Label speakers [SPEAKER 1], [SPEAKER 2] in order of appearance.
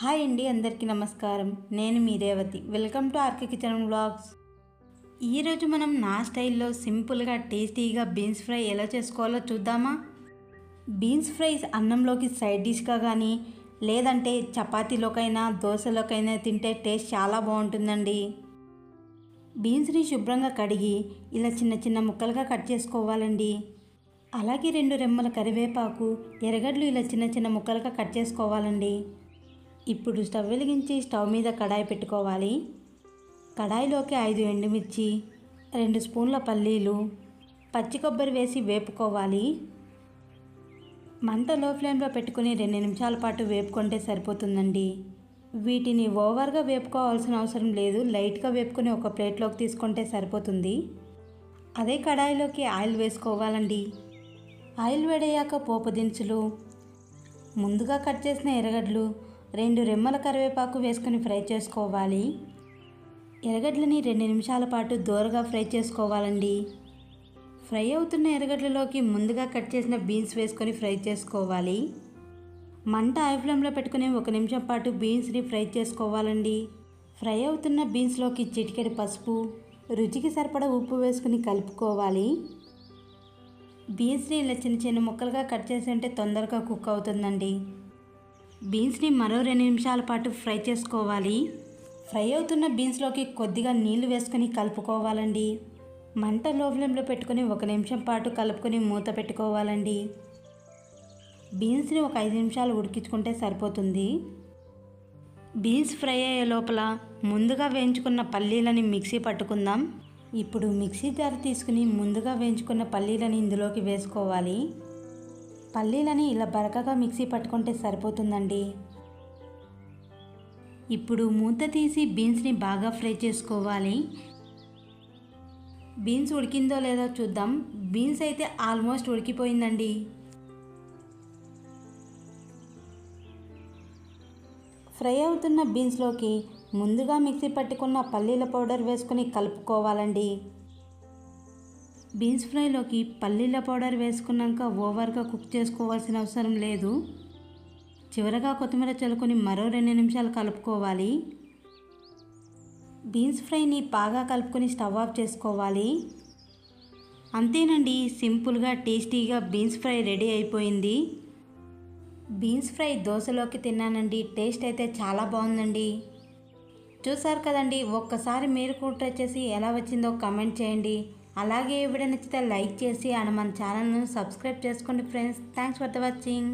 [SPEAKER 1] Hi అండి అందరికీ నమస్కారం. నేను మీ Revathi. Welcome to RK kitchen blogs. ఈరోజు మనం నా స్టైల్లో సింపుల్గా టేస్టీగా బీన్స్ ఫ్రై ఎలా చేసుకోవాలో చూద్దామా? బీన్స్ ఫ్రై అన్నంలోకి సైడ్ డిష్గా కానీ లేదంటే చపాతీలోకైనా దోశలోకైనా తింటే టేస్ట్ చాలా బాగుంటుందండి. బీన్స్ని శుభ్రంగా కడిగి ఇలా చిన్న చిన్న ముక్కలుగా కట్ చేసుకోవాలండి. అలాగే రెండు రెమ్మల కరివేపాకు ఎర్రగడ్డలు ఇలా చిన్న చిన్న ముక్కలుగా కట్ చేసుకోవాలండి. ఇప్పుడు స్టవ్ వెలిగించి స్టవ్ మీద కడాయి పెట్టుకోవాలి. కడాయిలోకి ఐదు ఎండుమిర్చి రెండు స్పూన్ల పల్లీలు పచ్చి కొబ్బరి వేసి వేపుకోవాలి. మంట లో ఫ్లేమ్లో పెట్టుకుని రెండు నిమిషాల పాటు వేపుకుంటే సరిపోతుందండి. వీటిని ఓవర్గా వేపుకోవాల్సిన అవసరం లేదు. లైట్గా వేపుకొని ఒక ప్లేట్లోకి తీసుకుంటే సరిపోతుంది. అదే కడాయిలోకి ఆయిల్ వేసుకోవాలండి. ఆయిల్ వేడయ్యాక పోపు దినుసులు ముందుగా కట్ చేసిన ఎర్రగడ్డలు రెండు రెమ్మల కరివేపాకు వేసుకొని ఫ్రై చేసుకోవాలి. ఎర్రగడ్డలని రెండు నిమిషాల పాటు దూరగా ఫ్రై చేసుకోవాలండి. ఫ్రై అవుతున్న ఎరగడ్లలోకి ముందుగా కట్ చేసిన బీన్స్ వేసుకొని ఫ్రై చేసుకోవాలి. మంట ఐ ఫ్లేమ్లో పెట్టుకుని ఒక నిమిషం పాటు బీన్స్ని ఫ్రై చేసుకోవాలండి. ఫ్రై అవుతున్న బీన్స్లోకి చిటికెడు పసుపు రుచికి సరిపడా ఉప్పు వేసుకుని కలుపుకోవాలి. బీన్స్ని ఇలా చిన్న చిన్న ముక్కలుగా కట్ చేసి ఉంటే తొందరగా కుక్ అవుతుందండి. బీన్స్ని మరో రెండు నిమిషాల పాటు ఫ్రై చేసుకోవాలి. ఫ్రై అవుతున్న బీన్స్లోకి కొద్దిగా నీళ్ళు వేసుకొని కలుపుకోవాలండి. మంట లో ఫ్లేమ్లో పెట్టుకొని ఒక నిమిషం పాటు కలుపుకొని మూత పెట్టుకోవాలండి. బీన్స్ని ఒక ఐదు నిమిషాలు ఉడికించుకుంటే సరిపోతుంది. బీన్స్ ఫ్రై అయ్యే లోపల ముందుగా వేయించుకున్న పల్లీలని మిక్సీ పట్టుకుందాం. ఇప్పుడు మిక్సీ జార్ తీసుకుని ముందుగా వేయించుకున్న పల్లీలని ఇందులోకి వేసుకోవాలి. పల్లీలని ఇలా బరకగా మిక్సీ పట్టుకుంటే సరిపోతుందండి. ఇప్పుడు మూత తీసి బీన్స్ని బాగా ఫ్రై చేసుకోవాలి. బీన్స్ ఉడికిందో లేదో చూద్దాం. బీన్స్ అయితే ఆల్మోస్ట్ ఉడికిపోయిందండి. ఫ్రై అవుతున్న బీన్స్లోకి ముందుగా మిక్సీ పట్టుకున్న పల్లీల పౌడర్ వేసుకొని కలుపుకోవాలండి. బీన్స్ ఫ్రైలోకి పల్లీల పౌడర్ వేసుకున్నాక ఓవర్గా కుక్ చేసుకోవాల్సిన అవసరం లేదు. చివరగా కొత్తిమీర చల్లుకొని మరో రెండు నిమిషాలు కలుపుకోవాలి. బీన్స్ ఫ్రైని బాగా కలుపుకొని స్టవ్ ఆఫ్ చేసుకోవాలి. అంతేనండి సింపుల్గా టేస్టీగా బీన్స్ ఫ్రై రెడీ అయిపోయింది. బీన్స్ ఫ్రై దోశలోకి తిన్నానండి టేస్ట్ అయితే చాలా బాగుందండి. చూసారు కదండి ఒక్కసారి మీరు కూడా ట్రై చేసి ఎలా వచ్చిందో కమెంట్ చేయండి. అలాగే వీడియో నచ్చితే లైక్ చేసి అండ్ మన ఛానల్ను సబ్స్క్రైబ్ చేసుకోండి friends. Thanks for the watching.